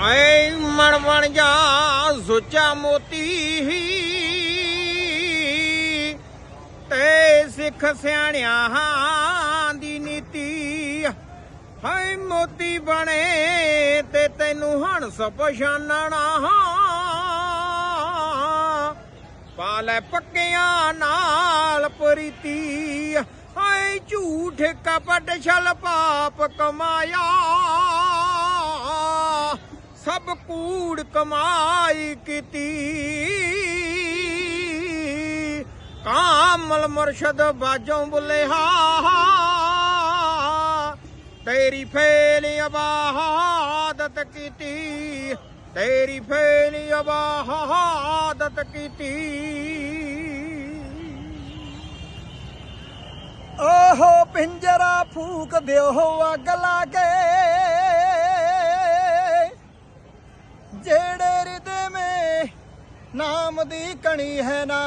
ਆਏ ਮਣ ਬਣ ਜਾ ਸੁੱਚਾ ਮੋਤੀ। ਤੇ ਸਿੱਖ ਸਿਆਣਿਆਂ ਦੀ ਨੀਤੀ। ਹਾਏ ਮੋਤੀ ਬਣੇ ਤੇ ਤੈਨੂੰ ਹੰਸ ਪਛਾਨਣਾ ਪਾ ਲੈ ਪੱਕਿਆਂ ਨਾਲ ਪ੍ਰੀਤੀ। ਹਾਏ ਝੂਠ ਕਪਟ ਛਲ ਪਾਪ ਕਮਾਇਆ। ਸਭ ਕੂੜ ਕਮਾਈ ਕੀਤੀ। ਕਾਮਲ ਮੁਰਸ਼ਦ ਬਾਜੋਂ ਬੁੱਲਿਆ ਤੇਰੀ ਫੇਲ ਅਬਾਦਤ ਕੀਤੀ। ਤੇਰੀ ਫੇਲ ਅਬਾਦਤ ਕੀਤੀ। ਓਹੋ ਪਿੰਜਰਾ ਫੂਕ ਦਿਓ ਅੱਗ ਲਾ ਕੇ। ਨਾਮ ਦੀ ਕਣੀ ਹੈ ਨਾ।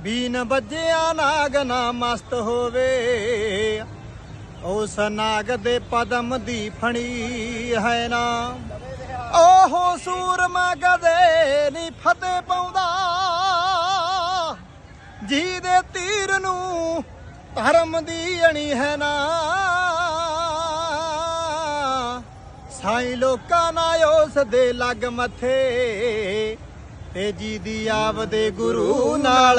ਬੀਨ ਬੱਜਿਆ ਨਾਗ ਨਾ ਮਸਤ ਹੋਵੇ। ਉਸ ਨਾਗ ਦੇ ਪਦਮ ਦੀ ਫਣੀ ਹੈ ਨਾ। ਓਹੋ ਸੂਰਮਾ ਕਦੇ ਨਹੀਂ ਫਤਿਹ ਪਾਉਂਦਾ। ਜੀ ਦੇ ਤੀਰ ਨੂੰ ਧਰਮ ਦੀ ਅਣੀ ਹੈ ਨਾ। ਸਾਈ ਲੋਕਾਂ ਨਾ ਉਸ ਦੇ ਲੱਗ ਮੱਥੇ ਤੇ ਜੀ ਦੀ ਆਵਦੇ ਗੁਰੂ ਨਾਲ